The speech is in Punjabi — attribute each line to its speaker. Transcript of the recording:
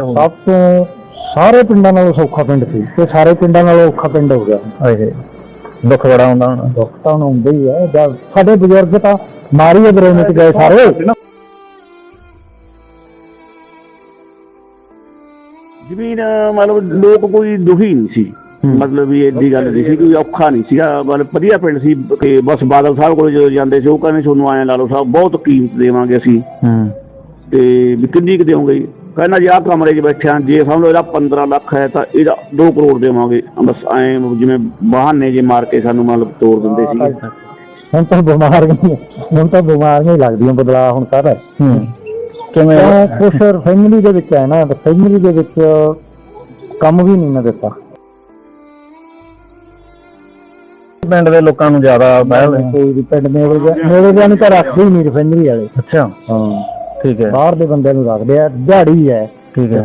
Speaker 1: ਸਭ ਤੋਂ ਸਾਰੇ ਪਿੰਡਾਂ ਨਾਲੋਂ ਸੌਖਾ ਪਿੰਡ ਸੀ ਤੇ ਸਾਰੇ ਪਿੰਡਾਂ ਨਾਲੋਂ ਔਖਾ ਪਿੰਡ ਹੋ ਗਿਆ।
Speaker 2: ਆਏ ਦੁੱਖ ਬੜਾ ਹੁੰਦਾ ਹੁਣ।
Speaker 1: ਦੁੱਖ ਤਾਂ ਹੁਣ ਹੁੰਦਾ ਹੀ ਹੈ ਜਦ ਸਾਡੇ ਬਜ਼ੁਰਗ ਤਾਂ ਮਾਰੀ ਬਰੇਨੇ ਚ ਗਏ ਸਾਰੇ।
Speaker 3: ਜ਼ਮੀਨ ਮਤਲਬ ਲੋਕ ਕੋਈ ਦੁਖੀ ਨਹੀਂ ਸੀ। ਮਤਲਬ ਵੀ ਐਡੀ ਗੱਲ ਨਹੀਂ ਸੀ ਕੋਈ ਔਖਾ ਨਹੀਂ ਸੀਗਾ। ਮਤਲਬ ਵਧੀਆ ਪਿੰਡ ਸੀ ਕਿ ਬਸ ਬਾਦਲ ਸਾਹਿਬ ਕੋਲ ਜਦੋਂ ਜਾਂਦੇ ਸੀ ਉਹ ਕਹਿੰਦੇ ਤੁਹਾਨੂੰ ਆਏ ਲਾ ਲਓ ਸਾਹਿਬ ਬਹੁਤ ਕੀਮਤ ਦੇਵਾਂਗੇ ਅਸੀਂ।
Speaker 2: ਹੂੰ।
Speaker 3: ਤੇ ਵੀ ਕਿੰਨੀ ਕੁ ਦਿਓਗੇ ਕਹਿੰਦਾ ਜੀ ਆਹ ਕਮਰੇ 'ਚ ਬੈਠਿਆ ਜੇ ਸਮਝ ਲਓ ਇਹਦਾ 15 ਲੱਖ ਹੈ ਤਾਂ ਇਹਦਾ 2 ਕਰੋੜ ਦੇਵਾਂਗੇ। ਬਸ ਐਂ ਜਿਵੇਂ ਬਹਾਨੇ ਜੇ ਮਾਰ ਕੇ ਸਾਨੂੰ ਮਤਲਬ ਤੋੜ ਦਿੰਦੇ ਸੀਗੇ।
Speaker 1: ਹੁਣ ਤਾਂ ਬਿਮਾਰੀਆਂ ਹੁਣ ਤਾਂ ਬਿਮਾਰੀਆਂ ਹੀ ਲੱਗਦੀਆਂ ਬਦਲਾ ਹੁਣ
Speaker 2: ਹੂੰ। ਕਿਵੇਂ?
Speaker 1: ਕੁਛ ਫੈਮਿਲੀ ਦੇ ਵਿੱਚ ਹੈ ਨਾ ਫੈਮਿਲੀ ਦੇ ਵਿੱਚ ਕੰਮ ਵੀ ਨਹੀਂ ਨਾ ਦਿੱਤਾ।
Speaker 2: ਪਿੰਡ ਦੇ ਲੋਕਾਂ ਨੂੰ ਜ਼ਿਆਦਾ ਪਹਿਲ
Speaker 1: ਕੋਈ ਵੀ ਪਿੰਡ ਮੇਰੇ ਮੇਰੇ ਦੇ ਨੂੰ ਤਾਂ ਰੱਖਦੇ ਹੀ ਨਹੀਂ ਫੈਮਿਲੀ ਵਾਲੇ।
Speaker 2: ਅੱਛਾ।
Speaker 1: ਹਾਂ।
Speaker 2: ਠੀਕ ਹੈ।
Speaker 1: ਬਾਹਰ ਦੇ ਬੰਦੇ ਨੂੰ ਰੱਖਦੇ ਆ ਦਿਹਾੜੀ ਹੈ।
Speaker 2: ਠੀਕ ਹੈ।